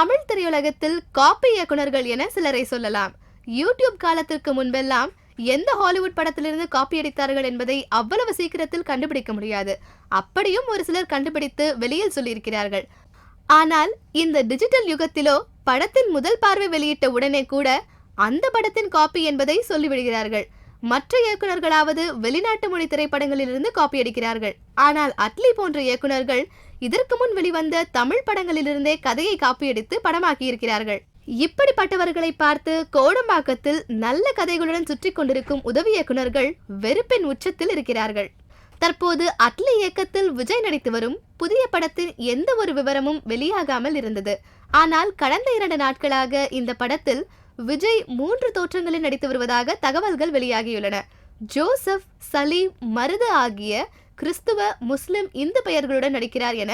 Tamil திரையுலகத்தில் copy இயக்குனர்கள் என சிலரை சொல்லலாம். யூடியூப் காலத்திற்கு முன்பெல்லாம் எந்த ஹாலிவுட் படத்திலிருந்து காப்பி அடித்தார்கள் என்பதை அவ்வளவு சீக்கிரத்தில் கண்டுபிடிக்க முடியாது. அப்படியும் ஒரு சிலர் கண்டுபிடித்து வெளியில் சொல்லியிருக்கிறார்கள். ஆனால் இந்த டிஜிட்டல் யுகத்திலோ படத்தின் முதல் பார்வை வெளியிட்ட உடனே கூட அந்த படத்தின் காப்பி என்பதை சொல்லிவிடுகிறார்கள். மற்ற இயக்குனர்களாவது வெளிநாட்டு மொழி திரைப்படங்களிலிருந்து காப்பி அடிக்கிறார்கள். ஆனால் அட்லி போன்ற இயக்குனர்கள் இதற்கு முன் வெளிவந்த தமிழ் படங்களிலிருந்தே கதையை காப்பியடித்து படமாக்கி இருக்கிறார்கள். இப்படிப்பட்டவர்களை பார்த்து கோடம்பாக்கத்தில் நல்ல கதைகளுடன் சுற்றி கொண்டிருக்கும் உதவி இயக்குனர்கள் வெறுப்பின் உச்சத்தில் இருக்கிறார்கள். தற்போது அட்லி இயக்கத்தில் விஜய் நடித்து வரும் புதிய படத்தின் எந்த ஒரு விவரமும் வெளியாகாமல் இருந்தது. ஆனால் கடந்த இரண்டு நாட்களாக இந்த படத்தில் விஜய் மூன்று தோற்றங்களில் நடித்து வருவதாக தகவல்கள் வெளியாகியுள்ளன. ஜோசப் சலீம் மருது ஆகிய கிறிஸ்துவ முஸ்லிம் இந்து பெயர்களுடன் நடிக்கிறார் என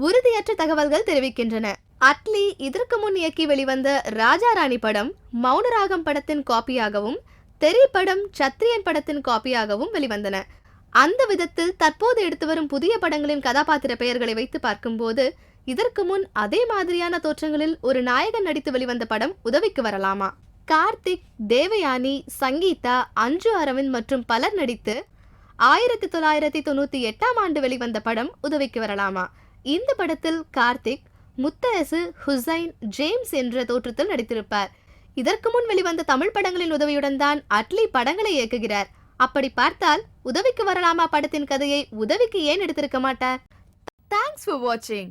உறுதியற்ற தகவல்கள் தெரிவிக்கின்றன. அட்லி இதற்கு முன் இயக்கி வெளிவந்த ராஜா ராணி படம் மௌனராகம் படத்தின் காப்பியாகவும் தெரி படம் சத்ரியன் படத்தின் காப்பியாகவும் வெளிவந்தன. அந்த விதத்தில் தற்போது எடுத்து வரும் புதிய படங்களின் கதாபாத்திர பெயர்களை வைத்து பார்க்கும்போது இதற்கு முன் அதே மாதிரியான தோற்றங்களில் ஒரு நாயகன் நடித்து வெளிவந்த படம் உதவிக்கு வரலாமா? கார்த்திக் தேவயானி சங்கீதா அஞ்சு அரவிந்த் மற்றும் பலர் நடித்து ஆயிரத்தி தொள்ளாயிரத்தி தொண்ணூத்தி எட்டாம் ஆண்டு வெளிவந்த படம் உதவிக்கு வரலாமா? இந்த படத்தில் கார்த்திக் முத்தரசு ஹுசைன் ஜேம்ஸ் என்ற தோற்றத்தில் நடித்திருப்பார். இதற்கு முன் வெளிவந்த தமிழ் படங்களின் உதவியுடன் தான் அட்லி படங்களை இயக்குகிறார். அப்படி பார்த்தால் உதவிக்கு வரலாமா படத்தின் கதையை உதவிக்கு ஏன் எடுத்திருக்க மாட்டார்? தேங்க்ஸ் ஃபார் வாட்சிங்